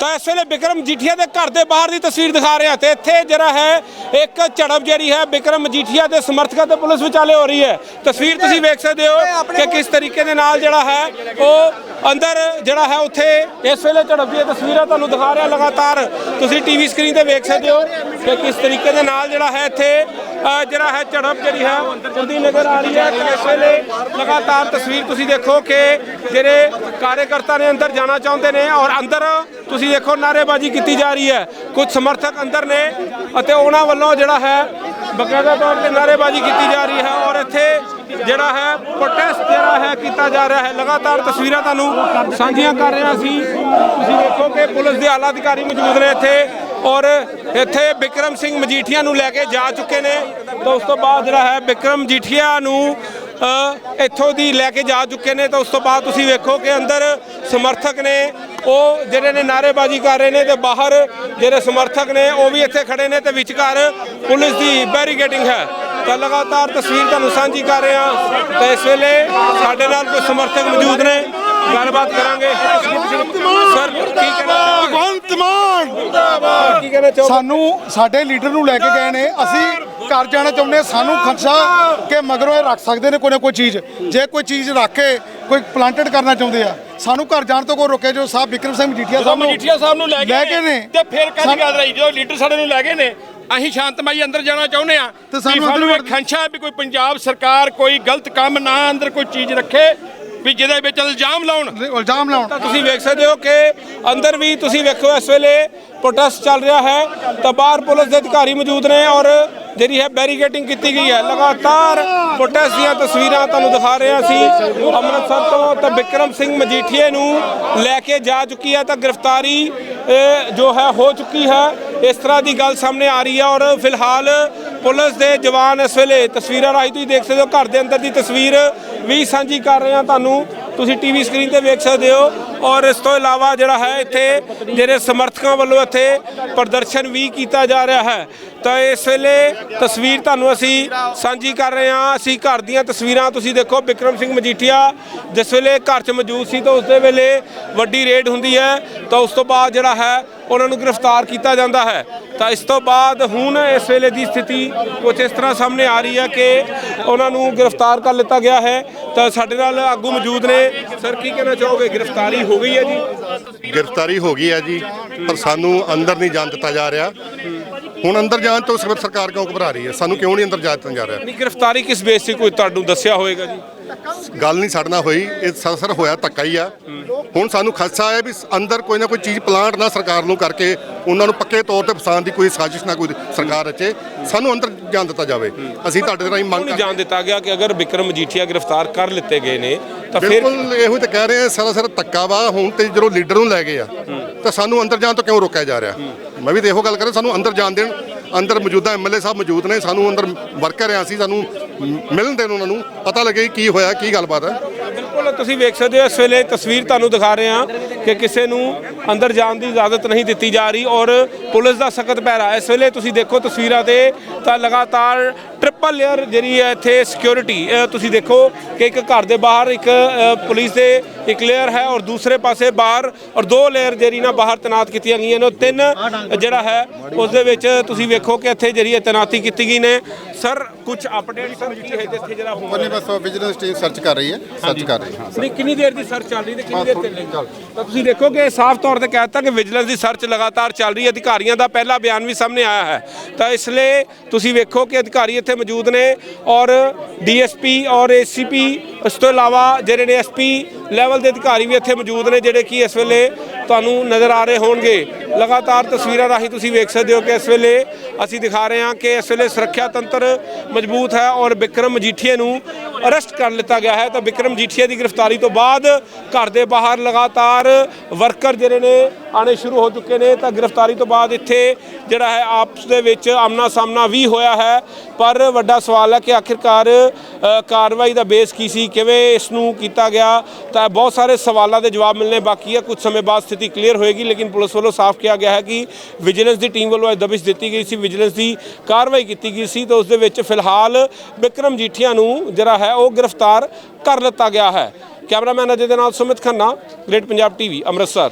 ਤਾਂ ਇਸ ਵੇਲੇ ਵਿਕਰਮ ਮਜੀਠੀਆ ਦੇ ਘਰ ਦੇ ਬਾਹਰ ਦੀ ਤਸਵੀਰ ਦਿਖਾ ਰਿਹਾ ਤੇ ਇੱਥੇ ਜਿਹੜਾ ਹੈ ਇੱਕ ਝੜਪ ਜਿਹੜੀ ਹੈ ਵਿਕਰਮ ਮਜੀਠੀਆ ਦੇ ਸਮਰਥਕਾਂ ਤੇ ਪੁਲਿਸ ਵਿਚਾਲੇ ਹੋ ਰਹੀ ਹੈ। ਤਸਵੀਰ ਤੁਸੀਂ ਵੇਖ ਸਕਦੇ ਹੋ ਕਿ ਕਿਸ ਤਰੀਕੇ ਦੇ ਨਾਲ ਜਿਹੜਾ ਹੈ ਉਹ ਅੰਦਰ ਜਿਹੜਾ ਹੈ ਉੱਥੇ ਇਸ ਵੇਲੇ ਝੜਪ ਦੀਆਂ ਤਸਵੀਰਾਂ ਤੁਹਾਨੂੰ ਦਿਖਾ ਰਿਹਾ ਲਗਾਤਾਰ। ਤੁਸੀਂ ਟੀਵੀ ਸਕਰੀਨ ਤੇ ਵੇਖ ਸਕਦੇ ਹੋ ਕਿ ਕਿਸ ਤਰੀਕੇ ਦੇ ਨਾਲ ਜਿਹੜਾ ਹੈ ਇੱਥੇ ਜਿਹੜਾ ਹੈ ਝੜਪ ਜਿਹੜੀ ਹੈ ਹੁੰਦੀ ਨਜ਼ਰ ਆ ਰਹੀ ਹੈ। ਤੇ ਇਸ ਵੇਲੇ ਲਗਾਤਾਰ ਤਸਵੀਰ ਤੁਸੀਂ ਦੇਖੋ ਕਿ ਜਿਹੜੇ ਕਾਰਜਕਰਤਾ ਨੇ ਅੰਦਰ ਜਾਣਾ ਚਾਹੁੰਦੇ ਨੇ ਔਰ ਅੰਦਰ ਤੁਸੀਂ ਦੇਖੋ ਨਾਰੇਬਾਜ਼ੀ ਕੀਤੀ ਜਾ ਰਹੀ ਹੈ। ਕੁਝ ਸਮਰਥਕ ਅੰਦਰ ਨੇ ਅਤੇ ਉਹਨਾਂ ਵੱਲੋਂ ਜਿਹੜਾ ਹੈ ਬਕਾਇਦਾ ਤੌਰ ਤੇ ਨਾਰੇਬਾਜ਼ੀ ਕੀਤੀ ਜਾ ਰਹੀ ਹੈ ਔਰ ਇੱਥੇ ਜਿਹੜਾ ਹੈ ਪ੍ਰੋਟੈਸਟ ਜਿਹੜਾ ਹੈ ਕੀਤਾ ਜਾ ਰਿਹਾ ਹੈ। ਲਗਾਤਾਰ ਤਸਵੀਰਾਂ ਤੁਹਾਨੂੰ ਸਾਂਝੀਆਂ ਕਰ ਰਿਹਾ ਸੀ। ਤੁਸੀਂ ਦੇਖੋ ਕਿ ਪੁਲਿਸ ਦੇ ਆਲਾ ਅਧਿਕਾਰੀ ਮੌਜੂਦ ਨੇ ਇੱਥੇ ਔਰ ਇੱਥੇ ਵਿਕਰਮ ਸਿੰਘ ਮਜੀਠੀਆ ਨੂੰ ਲੈ ਕੇ ਜਾ ਚੁੱਕੇ ਨੇ। ਤਾਂ ਉਸ ਤੋਂ ਬਾਅਦ ਜਿਹੜਾ ਹੈ ਵਿਕਰਮ ਜੀਠੀਆ ਨੂੰ ਇੱਥੋਂ ਦੀ ਲੈ ਕੇ ਜਾ ਚੁੱਕੇ ਨੇ, ਤਾਂ ਉਸ ਤੋਂ ਬਾਅਦ ਤੁਸੀਂ ਵੇਖੋ ਕਿ ਅੰਦਰ ਸਮਰਥਕ ਨੇ, ਉਹ ਜਿਹੜੇ ਨੇ ਨਾਰੇਬਾਜ਼ੀ ਕਰ ਰਹੇ ਨੇ ਤੇ ਬਾਹਰ ਜਿਹੜੇ ਸਮਰਥਕ ਨੇ, ਉਹ ਵੀ ਇੱਥੇ ਖੜੇ ਨੇ ਤੇ ਵਿਚਕਾਰ ਪੁਲਿਸ ਦੀ ਬੈਰੀਕੇਡਿੰਗ ਹੈ। ਤਾਂ ਲਗਾਤਾਰ ਤਸਵੀਰ ਤੁਹਾਨੂੰ ਸਾਂਝੀ ਕਰ ਰਹੇ ਹਾਂ। ਤਾਂ ਇਸ ਵੇਲੇ ਸਾਡੇ ਨਾਲ ਕੋਈ ਸਮਰਥਕ ਮੌਜੂਦ ਨੇ। ਗੱਲਬਾਤ ਕਰਾਂਗੇ। ਸਰ, ਕੀ ਕਹਿਣਾ ਚਾਹੋਗੇ? ਭਗਵੰਤ ਮਾਨ ਕੀ ਕਹਿਣਾ ਚਾਹੋਗੇ ਸਾਨੂੰ ਸਾਡੇ ਲੀਡਰ ਨੂੰ ਲੈ ਕੇ ਗਏ ਨੇ। ਅਸੀਂ ਘਰ ਜਾਣਾ ਚਾਹੁੰਦੇ। ਸਾਨੂੰ ਖਦਸ਼ਾ ਕਿ ਮਗਰੋਂ ਇਹ ਰੱਖ ਸਕਦੇ ਨੇ ਕੋਈ ਨਾ ਕੋਈ ਚੀਜ਼। ਜੇ ਕੋਈ ਚੀਜ਼ ਰੱਖ ਕੇ ਕੋਈ ਪਲਾਂਟਡ ਕਰਨਾ ਚਾਹੁੰਦੇ ਆ ਸਾਨੂੰ ਘਰ ਜਾਣ ਤੋਂ ਕੋਈ ਰੋਕੇ ਜੋ ਸਾਹਿਬ ਵਿਕਰਮ ਸਿੰਘ ਮਜੀਠੀਆ ਸਾਹਿਬ ਨੂੰ ਮਜੀਠੀਆ ਸਾਹਿਬ ਨੂੰ ਲੈ ਕੇ ਨੇ ਤੇ ਫਿਰ ਕੱਲ ਸਾਨੂੰ- ਗੱਲ ਰਹੀ? ਜਦੋਂ ਲੀਡਰ ਸਾਡੇ ਨੂੰ ਲੈ ਗਏ ਨੇ ਅਸੀਂ ਸ਼ਾਂਤਮਈ ਅੰਦਰ ਜਾਣਾ ਚਾਹੁੰਦੇ ਆ ਤੇ ਸਾਨੂੰ ਅੰਦਰ ਖੰਸ਼ਾ ਵੀ ਕੋਈ ਪੰਜਾਬ ਸਰਕਾਰ ਕੋਈ ਗਲਤ ਕੰਮ ਨਾ ਅੰਦਰ ਕੋਈ ਚੀਜ਼ ਰੱਖੇ ਵੀ ਜਿਹਦੇ ਵਿੱਚ ਇਲਜ਼ਾਮ ਲਾਉਣ। ਇਲਜ਼ਾਮ ਲਾਉਣ। ਤੁਸੀਂ ਵੇਖ ਸਕਦੇ ਹੋ ਕਿ ਅੰਦਰ ਵੀ ਤੁਸੀਂ ਵੇਖੋ ਇਸ ਵੇਲੇ ਪ੍ਰੋਟੈਸਟ ਚੱਲ ਰਿਹਾ ਹੈ। ਤਾਂ ਬਾਹਰ ਪੁਲਿਸ ਦੇ ਅਧਿਕਾਰੀ ਮੌਜੂਦ ਨੇ ਔਰ ਜਿਹੜੀ ਹੈ ਬੈਰੀਕੇਟਿੰਗ ਕੀਤੀ ਗਈ ਹੈ। ਲਗਾਤਾਰ ਪ੍ਰੋਟੈਸਟ ਦੀਆਂ ਤਸਵੀਰਾਂ ਤੁਹਾਨੂੰ ਦਿਖਾ ਰਹੇ ਹਾਂ ਅਸੀਂ। ਅੰਮ੍ਰਿਤਸਰ ਤੋਂ ਤਾਂ ਵਿਕਰਮ ਸਿੰਘ ਮਜੀਠੀਏ ਨੂੰ ਲੈ ਕੇ ਜਾ ਚੁੱਕੀ ਹੈ ਤਾਂ ਗ੍ਰਿਫਤਾਰੀ ਜੋ ਹੈ, ਹੋ ਚੁੱਕੀ ਹੈ। ਇਸ ਤਰ੍ਹਾਂ ਦੀ ਗੱਲ ਸਾਹਮਣੇ ਆ ਰਹੀ ਹੈ ਔਰ ਫਿਲਹਾਲ ਪੁਲਿਸ ਦੇ ਜਵਾਨ ਇਸ ਵੇਲੇ ਤਸਵੀਰਾਂ ਰਾਹੀਂ ਤੁਸੀਂ ਦੇਖ ਸਕਦੇ ਹੋ। ਘਰ ਦੇ ਅੰਦਰ ਦੀ ਤਸਵੀਰ ਵੀ ਸਾਂਝੀ ਕਰ ਰਹੇ ਹਾਂ ਤੁਹਾਨੂੰ। ਤੁਸੀਂ ਟੀਵੀ ਸਕਰੀਨ ਤੇ ਵੇਖ ਸਕਦੇ ਹੋ। ਔਰ ਇਸ ਤੋਂ ਇਲਾਵਾ ਜਿਹੜਾ ਹੈ ਇੱਥੇ ਜਿਹੜੇ ਸਮਰਥਕਾਂ ਵੱਲੋਂ ਇੱਥੇ ਪ੍ਰਦਰਸ਼ਨ ਵੀ ਕੀਤਾ ਜਾ ਰਿਹਾ ਹੈ। ਤਾਂ ਇਸ ਵੇਲੇ ਤਸਵੀਰ ਤੁਹਾਨੂੰ ਅਸੀਂ ਸਾਂਝੀ ਕਰ ਰਹੇ ਹਾਂ। ਅਸੀਂ ਘਰ ਦੀਆਂ ਤਸਵੀਰਾਂ ਤੁਸੀਂ ਦੇਖੋ ਵਿਕਰਮ ਸਿੰਘ ਮਜੀਠੀਆ ਜਿਸ ਵੇਲੇ ਘਰ 'ਚ ਮੌਜੂਦ ਸੀ ਤਾਂ ਉਸ ਦੇ ਵੇਲੇ ਵੱਡੀ ਰੇਡ ਹੁੰਦੀ ਹੈ। ਤਾਂ ਉਸ ਤੋਂ ਬਾਅਦ ਜਿਹੜਾ ਹੈ ਉਹਨਾਂ ਨੂੰ ਗ੍ਰਿਫਤਾਰ ਕੀਤਾ ਜਾਂਦਾ ਹੈ। ਤਾਂ ਇਸ ਤੋਂ ਬਾਅਦ ਹੁਣ ਇਸ ਵੇਲੇ ਦੀ ਸਥਿਤੀ ਕੁਝ ਇਸ ਤਰ੍ਹਾਂ ਸਾਹਮਣੇ ਆ ਰਹੀ ਹੈ ਕਿ ਉਹਨਾਂ ਨੂੰ ਗ੍ਰਿਫਤਾਰ ਕਰ ਲਿੱਤਾ ਗਿਆ ਹੈ। ਤਾਂ ਸਾਡੇ ਨਾਲ ਆਗੂ ਮੌਜੂਦ ਨੇ। ਸਰ, ਕੀ ਕਹਿਣਾ ਚਾਹੋਗੇ? ਗ੍ਰਿਫਤਾਰੀ ਹੋ ਗਈ ਹੈ ਜੀ। ਗ੍ਰਿਫਤਾਰੀ ਹੋ ਗਈ ਹੈ ਜੀ ਪਰ ਸਾਨੂੰ ਅੰਦਰ ਨਹੀਂ ਜਾਣ ਦਿੱਤਾ ਜਾ ਰਿਹਾ। ਹੁਣ ਅੰਦਰ ਜਾਣ ਤੋਂ ਸਿਰਫ ਸਰਕਾਰ ਕਿਉਂ ਘਬਰਾ ਰਹੀ ਹੈ? ਸਾਨੂੰ ਕਿਉਂ ਨਹੀਂ ਅੰਦਰ ਜਾਣ ਦਿੱਤਾ ਜਾ ਰਿਹਾ? ਨਹੀਂ ਗ੍ਰਿਫਤਾਰੀ ਕਿਸ ਬੇਸ ਤੇ ਕੋਈ ਤੁਹਾਨੂੰ ਦੱਸਿਆ ਹੋਵੇਗਾ ਜੀ? ਗੱਲ ਨਹੀਂ ਨਾਲ ਹੋਈ ਇਹ ਸਰ ਹੋਇਆ ਧੱਕਾ ਹੀ ਆ। ਹੁਣ ਸਾਨੂੰ ਖਦਸ਼ਾ ਹੈ ਵੀ ਅੰਦਰ ਕੋਈ ਨਾ ਕੋਈ ਚੀਜ਼ ਪਲਾਂਟ ਨਾ ਸਰਕਾਰ ਨੂੰ ਕਰਕੇ ਉਹਨਾਂ ਨੂੰ ਪੱਕੇ ਤੌਰ ਤੇ ਫਸਾਉਣ ਦੀ ਕੋਈ ਸਾਜ਼ਿਸ਼ ਨਾ ਕੋਈ ਸਰਕਾਰ ਰਚੇ। ਸਾਨੂੰ ਅੰਦਰ ਜਾਣ ਦਿੱਤਾ ਜਾਵੇ। ਅਸੀਂ ਤੁਹਾਡੇ ਰਾਹੀਂ ਮੰਗ ਨਹੀਂ ਜਾਣ ਦਿੱਤਾ ਗਿਆ ਕਿ ਅਗਰ ਵਿਕਰਮ ਮਜੀਠੀਆ ਗ੍ਰਿਫਤਾਰ ਕਰ ਲਿੱਤੇ ਗਏ ਨੇ ਤਾਂ ਫਿਰ ਬਿਲਕੁਲ ਇਹੋ ਹੀ ਤਾਂ ਕਹਿ ਰਹੇ ਆ ਸਰਾਸਰ ਧੱਕਾ ਵਾ ਹੁਣ ਤੇ ਜਦੋਂ ਲੀਡਰ ਨੂੰ ਲੈ ਗਏ ਆ ਤਾਂ ਸਾਨੂੰ ਅੰਦਰ ਜਾਣ ਤੋਂ ਕਿਉਂ ਰੋਕਿਆ ਜਾ ਰਿਹਾ? ਮੈਂ ਵੀ ਤੇ ਇਹੋ ਗੱਲ ਕਰ ਰਿਹਾ ਸਾਨੂੰ ਅੰਦਰ ਜਾਣ ਦੇਣ। ਅੰਦਰ ਮੌਜੂਦਾ ਐਮਐਲਏ ਸਾਹਿਬ ਮੌਜੂਦ ਨੇ ਸਾਨੂੰ ਅੰਦਰ ਵਰਕਰ ਆ ਅਸੀਂ ਸਾਨੂੰ ਮਿਲਣ ਦੇਣ ਉਹਨਾਂ ਨੂੰ ਪਤਾ ਲੱਗੇ ਕੀ ਹੋਇਆ ਕੀ ਗੱਲਬਾਤ ਹੈ ਬਿਲਕੁਲ ਤੁਸੀਂ ਵੇਖ ਸਕਦੇ ਹੋ ਇਸ ਵੇਲੇ ਤਸਵੀਰ ਤੁਹਾਨੂੰ ਦਿਖਾ ਰਹੇ ਹਾਂ। ਕਿ ਕਿਸੇ ਨੂੰ ਅੰਦਰ ਜਾਣ ਦੀ ਇਜਾਜ਼ਤ ਨਹੀਂ ਦਿੱਤੀ ਜਾ ਰਹੀ ਔਰ ਪੁਲਿਸ ਦਾ ਸਖਤ ਪਹਿਰਾ। ਇਸ ਵੇਲੇ ਤੁਸੀਂ ਦੇਖੋ ਤਸਵੀਰਾਂ ਤੇ ਤਾਂ ਲਗਾਤਾਰ ਟ੍ਰਿਪਲ ਲੇਅਰ ਜਿਹੜੀ ਹੈ ਇੱਥੇ ਸਿਕਿਉਰਿਟੀ ਤੁਸੀਂ ਦੇਖੋ ਕਿ ਇੱਕ ਘਰ ਦੇ ਬਾਹਰ ਇੱਕ ਪੁਲਿਸ ਦੇ ਇੱਕ ਲੇਅਰ ਹੈ ਔਰ ਦੂਸਰੇ ਪਾਸੇ ਬਾਹਰ ਔਰ ਦੋ ਲੇਅਰ ਜਿਹੜੀ ਨਾ ਬਾਹਰ ਤੈਨਾਤ ਕੀਤੀਆਂ ਗਈਆਂ ਨੇ ਤਿੰਨ ਜਿਹੜਾ ਹੈ ਉਸ ਦੇ ਵਿੱਚ ਤੁਸੀਂ ਵੇਖੋ ਕਿ ਇੱਥੇ ਜਿਹੜੀ ਹੈ ਤੈਨਾਤੀ ਕੀਤੀ ਗਈ ਨੇ। ਸਰ ਕੁਝ ਅਪਡੇਟ ਸਰ ਕੀ ਹੈ ਇੱਥੇ ਜਿਹੜਾ ਹੋ ਉਹਨੇ ਬਸ ਵਿਜੀਲੈਂਸ ਟੀਮ ਸਰਚ ਕਰ ਰਹੀ ਹੈ। ਸਰਚ ਕਰ ਰਹੀ ਹੈ ਹਾਂ ਨਹੀਂ ਕਿੰਨੀ ਦੇਰ ਦੀ ਸਰਚ ਚੱਲ ਰਹੀ ਤੇ ਕਿੰਨੀ ਦੇਰ ਚੱਲੇਗੀ? ਤਾਂ ਤੁਸੀਂ ਦੇਖੋ ਕਿ ਸਾਫ਼ ਤੌਰ ਤੇ ਕਹਿ ਦਿੱਤਾ ਕਿ ਵਿਜੀਲੈਂਸ ਦੀ ਸਰਚ ਲਗਾਤਾਰ ਚੱਲ ਰਹੀ ਹੈ। ਅਧਿਕਾਰੀਆਂ ਦਾ ਪਹਿਲਾ ਬਿਆਨ ਵੀ ਸਾਹਮਣੇ ਆਇਆ ਹੈ। ਤਾਂ ਇਸ ਲਈ ਤੁਸੀਂ ਵੇਖੋ ਕਿ ਅਧਿਕਾਰੀ ਇੱਥੇ ਮੌਜੂਦ ਨੇ ਔਰ ਡੀਐਸਪੀ ਔਰ ਏਸੀਪੀ, ਇਸ ਤੋਂ ਇਲਾਵਾ ਜਿਹੜੇ ਨੇ ਐਸਪੀ ਲੈਵਲ ਦੇ ਅਧਿਕਾਰੀ ਵੀ ਇੱਥੇ ਮੌਜੂਦ ਨੇ, ਜਿਹੜੇ ਕਿ ਇਸ ਵੇਲੇ ਤੁਹਾਨੂੰ ਨਜ਼ਰ ਆ ਰਹੇ ਹੋਣਗੇ। ਲਗਾਤਾਰ ਤਸਵੀਰਾਂ ਰਾਹੀਂ ਤੁਸੀਂ ਵੇਖ ਸਕਦੇ ਹੋ ਕਿ ਇਸ ਵੇਲੇ ਅਸੀਂ ਦਿਖਾ ਰਹੇ ਹਾਂ ਕਿ ਇਸ ਵੇਲੇ ਸੁਰੱਖਿਆ ਤੰਤਰ ਮਜ਼ਬੂਤ ਹੈ ਔਰ ਬਿਕਰਮ ਮਜੀਠੀਏ ਨੂੰ ਅਰੈਸਟ ਕਰ ਲਿੱਤਾ ਗਿਆ ਹੈ ਤਾਂ ਵਿਕਰਮ ਜੀਠੀਆ ਦੀ ਗ੍ਰਿਫਤਾਰੀ ਤੋਂ ਬਾਅਦ ਘਰ ਦੇ ਬਾਹਰ ਲਗਾਤਾਰ ਵਰਕਰ ਜਿਹੜੇ ਨੇ ਆਣੇ ਸ਼ੁਰੂ ਹੋ ਚੁੱਕੇ ਨੇ ਤਾਂ ਗ੍ਰਿਫਤਾਰੀ ਤੋਂ ਬਾਅਦ ਇੱਥੇ ਜਿਹੜਾ ਹੈ ਆਪਸ ਦੇ ਵਿੱਚ ਆਮਨਾ ਸਾਹਮਣਾ ਵੀ ਹੋਇਆ ਹੈ। ਪਰ ਵੱਡਾ ਸਵਾਲ ਹੈ ਕਿ ਆਖਿਰਕਾਰ ਕਾਰਵਾਈ ਦਾ ਬੇਸ ਕੀ ਸੀ? ਕਿਵੇਂ ਇਸ ਨੂੰ ਕੀਤਾ ਗਿਆ? ਤਾਂ ਬਹੁਤ ਸਾਰੇ ਸਵਾਲਾਂ ਦੇ ਜਵਾਬ ਮਿਲਣੇ ਬਾਕੀ ਹੈ। ਕੁਝ ਸਮੇਂ ਬਾਅਦ ਸਥਿਤੀ ਕਲੀਅਰ ਹੋਏਗੀ, ਲੇਕਿਨ ਪੁਲਿਸ ਵੱਲੋਂ ਸਾਫ਼ ਕਿਹਾ ਗਿਆ ਹੈ ਕਿ ਵਿਜੀਲੈਂਸ ਦੀ ਟੀਮ ਵੱਲੋਂ ਇਹ ਦਬਿਸ਼ ਦਿੱਤੀ ਗਈ ਸੀ, ਵਿਜੀਲੈਂਸ ਦੀ ਕਾਰਵਾਈ ਕੀਤੀ ਗਈ ਸੀ। ਤਾਂ ਉਸ ਦੇ ਵਿੱਚ ਫਿਲਹਾਲ ਵਿਕਰਮ ਜੀਠੀਆ ਨੂੰ ਜਿਹੜਾ ਹੈ ਹੈ, ਉਹ ਗ੍ਰਿਫਤਾਰ ਕਰ ਲਿੱਤਾ ਗਿਆ ਹੈ। ਕੈਮਰਾਮੈਨ ਅਜੇ ਦੇ ਨਾਲ ਸੁਮਿਤ ਖੰਨਾ, ਗ੍ਰੇਟ ਪੰਜਾਬ ਟੀਵੀ, ਅੰਮ੍ਰਿਤਸਰ।